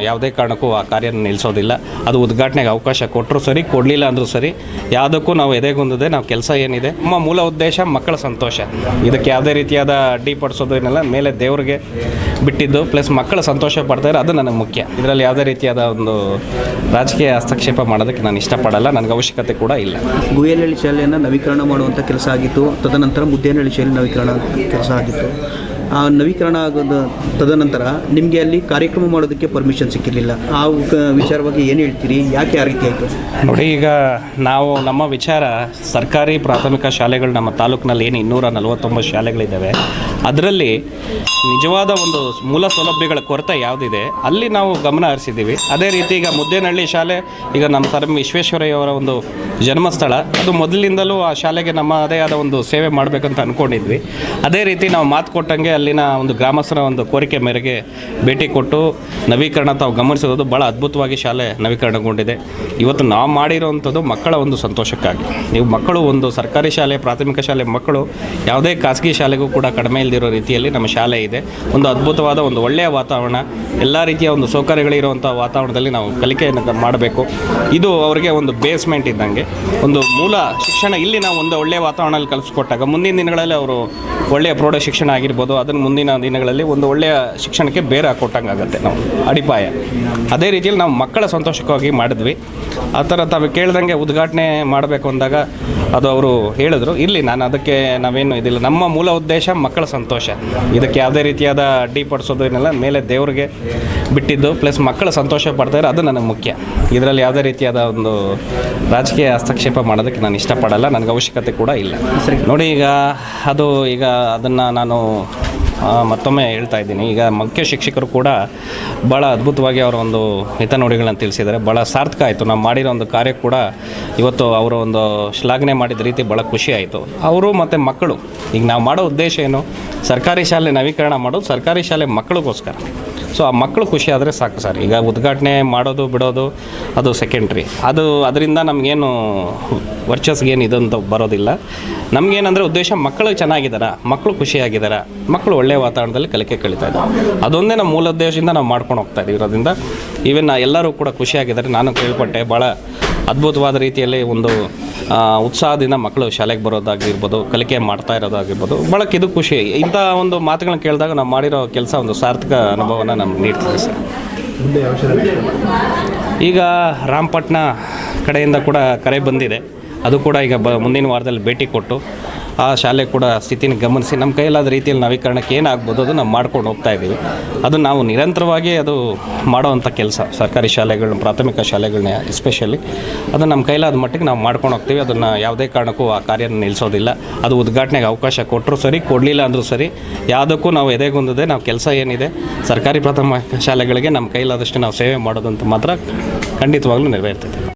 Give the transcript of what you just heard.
ಯಾವುದೇ ಕಾರಣಕ್ಕೂ ಆ ಕಾರ್ಯನ ನಿಲ್ಲಿಸೋದಿಲ್ಲ. ಅದು ಉದ್ಘಾಟನೆಗೆ ಅವಕಾಶ ಕೊಟ್ಟರು ಸರಿ, ಕೊಡಲಿಲ್ಲ ಅಂದರೂ ಸರಿ, ಯಾವುದಕ್ಕೂ ನಾವು ಎದೆಗೊಂದದೆ ನಾವು ಕೆಲಸ ಏನಿದೆ. ನಮ್ಮ ಮೂಲ ಉದ್ದೇಶ ಮಕ್ಕಳ ಸಂತೋಷ. ಇದಕ್ಕೆ ಯಾವುದೇ ರೀತಿಯಾದ ಅಡ್ಡಿಪಡಿಸೋದು ಏನೆಲ್ಲ ಮೇಲೆ ದೇವ್ರಿಗೆ ಬಿಟ್ಟಿದ್ದು, ಪ್ಲಸ್ ಮಕ್ಕಳ ಸಂತೋಷ ಪಡ್ತಾರೆ ಅದು ನನಗೆ ಮುಖ್ಯ. ಇದರಲ್ಲಿ ಯಾವುದೇ ರೀತಿಯಾದ ಒಂದು ರಾಜಕೀಯ ಹಸ್ತಕ್ಷೇಪ ಮಾಡೋದಕ್ಕೆ ನಾನು ಇಷ್ಟಪಡಲ್ಲ. ನನಗೆ ಅವಶ್ಯಕತೆ ಕೂಡ ಇಲ್ಲ. ಗುಯ್ಯನಹಳ್ಳಿ ಶಾಲೆಯನ್ನು ನವೀಕರಣ ಮಾಡುವಂಥ ಕೆಲಸ ಆಗಿತ್ತು. ತದನಂತರ ಮುದ್ದೇನಹಳ್ಳಿ ಶಾಲೆ ನವೀಕರಣ ಕೆಲಸ ಆಗಿತ್ತು. ನವೀಕರಣ ಆಗೋದು ತದನಂತರ ನಿಮಗೆ ಅಲ್ಲಿ ಕಾರ್ಯಕ್ರಮ ಮಾಡೋದಕ್ಕೆ ಪರ್ಮಿಷನ್ ಸಿಕ್ಕಿರಲಿಲ್ಲ. ಆ ವಿಚಾರವಾಗಿ ಏನು ಹೇಳ್ತೀರಿ? ಯಾಕೆ ಆ ರೀತಿ ಆಯಿತು? ನೋಡಿ, ಈಗ ನಾವು ನಮ್ಮ ವಿಚಾರ ಸರ್ಕಾರಿ ಪ್ರಾಥಮಿಕ ಶಾಲೆಗಳು ನಮ್ಮ ತಾಲೂಕಿನಲ್ಲಿ ಏನು ಇನ್ನೂರ ನಲವತ್ತೊಂಬತ್ತು ಶಾಲೆಗಳಿದ್ದಾವೆ. ಅದರಲ್ಲಿ ನಿಜವಾದ ಒಂದು ಮೂಲ ಸೌಲಭ್ಯಗಳ ಕೊರತೆ ಯಾವುದಿದೆ? ಅಲ್ಲಿ ನಾವು ಗಮನ ಹರಿಸಿದ್ದೀವಿ. ಅದೇ ರೀತಿ ಈಗ ಮುದ್ದೇನಹಳ್ಳಿ ಶಾಲೆ, ಈಗ ನಮ್ಮ ಸರ್ ವಿಶ್ವೇಶ್ವರಯ್ಯವರ ಒಂದು ಜನ್ಮಸ್ಥಳ, ಅದು ಮೊದಲಿಂದಲೂ ಆ ಶಾಲೆಗೆ ನಮ್ಮದೇ ಆದ ಒಂದು ಸೇವೆ ಮಾಡಬೇಕಂತ ಅಂದ್ಕೊಂಡಿದ್ವಿ ಅದೇ ರೀತಿ ನಾವು ಮಾತು ಕೊಟ್ಟಂಗೆ ಅಲ್ಲಿನ ಒಂದು ಗ್ರಾಮಸ್ಥರ ಒಂದು ಕೋರಿಕೆ ಮೇರೆಗೆ ಭೇಟಿ ಕೊಟ್ಟು ನವೀಕರಣ ತಾವು ಗಮನಿಸಿರೋದು ಭಾಳ ಅದ್ಭುತವಾಗಿ ಶಾಲೆ ನವೀಕರಣಗೊಂಡಿದೆ. ಇವತ್ತು ನಾವು ಮಾಡಿರೋವಂಥದ್ದು ಮಕ್ಕಳ ಒಂದು ಸಂತೋಷಕ್ಕಾಗಿ. ನೀವು ಮಕ್ಕಳು ಒಂದು ಸರ್ಕಾರಿ ಶಾಲೆ, ಪ್ರಾಥಮಿಕ ಶಾಲೆ ಮಕ್ಕಳು ಯಾವುದೇ ಖಾಸಗಿ ಶಾಲೆಗೂ ಕೂಡ ಕಡಿಮೆ ಇಲ್ಲದಿರೋ ರೀತಿಯಲ್ಲಿ ನಮ್ಮ ಶಾಲೆ ಇದೆ. ಒಂದು ಅದ್ಭುತವಾದ, ಒಂದು ಒಳ್ಳೆಯ ವಾತಾವರಣ, ಎಲ್ಲ ರೀತಿಯ ಒಂದು ಸೌಕರ್ಯಗಳಿರುವಂಥ ವಾತಾವರಣದಲ್ಲಿ ನಾವು ಕಲಿಕೆಯನ್ನು ಮಾಡಬೇಕು. ಇದು ಅವರಿಗೆ ಒಂದು ಬೇಸ್ಮೆಂಟ್ ಇದ್ದಂಗೆ. ಒಂದು ಮೂಲ ಶಿಕ್ಷಣ ಇಲ್ಲಿ ನಾವು ಒಂದು ಒಳ್ಳೆಯ ವಾತಾವರಣದಲ್ಲಿ ಕಲಿಸ್ಕೊಟ್ಟಾಗ ಮುಂದಿನ ದಿನಗಳಲ್ಲಿ ಅವರು ಒಳ್ಳೆಯ ಪ್ರೌಢ ಶಿಕ್ಷಣ ಆಗಿರ್ಬೋದು ಅದನ್ನು ಮುಂದಿನ ದಿನಗಳಲ್ಲಿ ಒಂದು ಒಳ್ಳೆಯ ಶಿಕ್ಷಣಕ್ಕೆ ಬೇರೆ ಹಾಕೊಟ್ಟಂಗೆ ಆಗುತ್ತೆ ನಾವು ಅಡಿಪಾಯ. ಅದೇ ರೀತಿಯಲ್ಲಿ ನಾವು ಮಕ್ಕಳ ಸಂತೋಷಕ್ಕಾಗಿ ಮಾಡಿದ್ವಿ. ಆ ಥರ ತಾವು ಕೇಳ್ದಂಗೆ ಉದ್ಘಾಟನೆ ಮಾಡಬೇಕು ಅಂದಾಗ ಅದು ಅವರು ಹೇಳಿದ್ರು ಇಲ್ಲಿ ನಾನು ಅದಕ್ಕೆ ನಾವೇನು ಇದಿಲ್ಲ ನಮ್ಮ ಮೂಲ ಉದ್ದೇಶ ಮಕ್ಕಳ ಸಂತೋಷ. ಇದಕ್ಕೆ ಯಾವುದೇ ರೀತಿಯಾದ ಅಡ್ಡಿಪಡಿಸೋದು ಏನೆಲ್ಲ ಮೇಲೆ ದೇವರಿಗೆ ಬಿಟ್ಟಿದ್ದು ಪ್ಲಸ್ ಮಕ್ಕಳ ಸಂತೋಷ ಪಡ್ತಾರೆ ಅದು ನನಗೆ ಮುಖ್ಯ. ಇದರಲ್ಲಿ ಯಾವುದೇ ರೀತಿಯಾದ ಒಂದು ರಾಜಕೀಯ ಹಸ್ತಕ್ಷೇಪ ಮಾಡೋದಕ್ಕೆ ನಾನು ಇಷ್ಟಪಡಲ್ಲ ನನಗೆ ಅವಶ್ಯಕತೆ ಕೂಡ ಇಲ್ಲ. ನೋಡಿ ಈಗ ಅದು ಈಗ ಅದನ್ನು ನಾನು ಮತ್ತೊಮ್ಮೆ ಹೇಳ್ತಾ ಇದ್ದೀನಿ. ಈಗ ಮುಖ್ಯ ಶಿಕ್ಷಕರು ಕೂಡ ಭಾಳ ಅದ್ಭುತವಾಗಿ ಅವರ ಒಂದು ಹಿತನುಡಿಗಳನ್ನ ತಿಳಿಸಿದ್ದಾರೆ. ಭಾಳ ಸಾರ್ಥಕ ಆಯಿತು. ನಾವು ಮಾಡಿರೋ ಒಂದು ಕಾರ್ಯ ಕೂಡ ಇವತ್ತು ಅವರ ಒಂದು ಶ್ಲಾಘನೆ ಮಾಡಿದ ರೀತಿ ಭಾಳ ಖುಷಿ ಆಯಿತು. ಅವರು ಮತ್ತು ಮಕ್ಕಳು. ಈಗ ನಾವು ಮಾಡೋ ಉದ್ದೇಶ ಏನು? ಸರ್ಕಾರಿ ಶಾಲೆ ನವೀಕರಣ ಮಾಡೋದು ಸರ್ಕಾರಿ ಶಾಲೆ ಮಕ್ಕಳಿಗೋಸ್ಕರ. ಸೊ ಆ ಮಕ್ಕಳು ಖುಷಿ ಆದರೆ ಸಾಕು ಸರ್. ಈಗ ಉದ್ಘಾಟನೆ ಮಾಡೋದು, ಬಿಡೋದು, ಅದು ಸೆಕೆಂಡ್ರಿ ಅದು ಅದರಿಂದ ನಮಗೇನು ವರ್ಚಸ್ಗೇನು ಇದಂತ ಬರೋದಿಲ್ಲ. ನಮಗೇನಂದರೆ ಉದ್ದೇಶ ಮಕ್ಕಳು ಚೆನ್ನಾಗಿದ್ದಾರ ಮಕ್ಕಳು ಖುಷಿಯಾಗಿದ್ದಾರೆ ಮಕ್ಕಳು ಒಳ್ಳೆಯ ವಾತಾವರಣದಲ್ಲಿ ಕಲಿಕೆ ಕಲಿತಾ ಇದ್ದಾರೆ ಅದೊಂದೇ ನಮ್ಮ ಮೂಲ ಉದ್ದೇಶದಿಂದ ನಾವು ಮಾಡ್ಕೊಂಡು ಹೋಗ್ತಾ ಇದ್ದೀವಿ ಇರೋದ್ರಿಂದ ಈವನ್ ಎಲ್ಲರೂ ಕೂಡ ಖುಷಿಯಾಗಿದ್ದಾರೆ ನಾನು ಕೇಳ್ಪಟ್ಟೆ ಭಾಳ ಅದ್ಭುತವಾದ ರೀತಿಯಲ್ಲಿ ಒಂದು ಉತ್ಸಾಹದಿಂದ ಮಕ್ಕಳು ಶಾಲೆಗೆ ಬರೋದಾಗಿರ್ಬೋದು, ಕಲಿಕೆ ಮಾಡ್ತಾ ಇರೋದಾಗಿರ್ಬೋದು ಭಾಳ ಇದು ಖುಷಿ. ಇಂಥ ಒಂದು ಮಾತುಗಳನ್ನ ಕೇಳಿದಾಗ ನಾವು ಮಾಡಿರೋ ಕೆಲಸ ಒಂದು ಸಾರ್ಥಕ ಅನುಭವನ ನಮ್ಗೆ ನೀಡ್ತದೆ ಸರ್. ಈಗ ರಾಮಪಟ್ಟಣ ಕಡೆಯಿಂದ ಕೂಡ ಕರೆ ಬಂದಿದೆ. ಅದು ಕೂಡ ಈಗ ಬ, ಮುಂದಿನ ವಾರದಲ್ಲಿ ಭೇಟಿ ಕೊಟ್ಟು ಆ ಶಾಲೆ ಕೂಡ ಸ್ಥಿತಿನ ಗಮನಿಸಿ ನಮ್ಮ ಕೈಲಾದ ರೀತಿಯಲ್ಲಿ ನವೀಕರಣಕ್ಕೆ ಏನಾಗ್ಬೋದು ಅದು ನಾವು ಮಾಡ್ಕೊಂಡು ಹೋಗ್ತಾ ಇದ್ದೀವಿ. ಅದು ನಾವು ನಿರಂತರವಾಗಿ ಅದು ಮಾಡೋವಂಥ ಕೆಲಸ. ಸರ್ಕಾರಿ ಶಾಲೆಗಳನ್ನ, ಪ್ರಾಥಮಿಕ ಶಾಲೆಗಳನ್ನ ಎಸ್ಪೆಷಲಿ ಅದು ನಮ್ಮ ಕೈಲಾದ ಮಟ್ಟಿಗೆ ನಾವು ಮಾಡ್ಕೊಂಡು ಹೋಗ್ತೀವಿ. ಅದನ್ನು ಯಾವುದೇ ಕಾರಣಕ್ಕೂ ಆ ಕಾರ್ಯನ ನಿಲ್ಲಿಸೋದಿಲ್ಲ. ಅದು ಉದ್ಘಾಟನೆಗೆ ಅವಕಾಶ ಕೊಟ್ಟರು ಸರಿ, ಕೊಡಲಿಲ್ಲ ಅಂದರೂ ಸರಿ, ಯಾವುದಕ್ಕೂ ನಾವು ಎದೆಗುಂದದೆ ನಾವು ಕೆಲಸ ಏನಿದೆ, ಸರ್ಕಾರಿ ಪ್ರಾಥಮಿಕ ಶಾಲೆಗಳಿಗೆ ನಮ್ಮ ಕೈಲಾದಷ್ಟು ನಾವು ಸೇವೆ ಮಾಡೋದಂತ ಮಾತ್ರ ಖಂಡಿತವಾಗ್ಲೂ ನೆರವೇರ್ತದೆ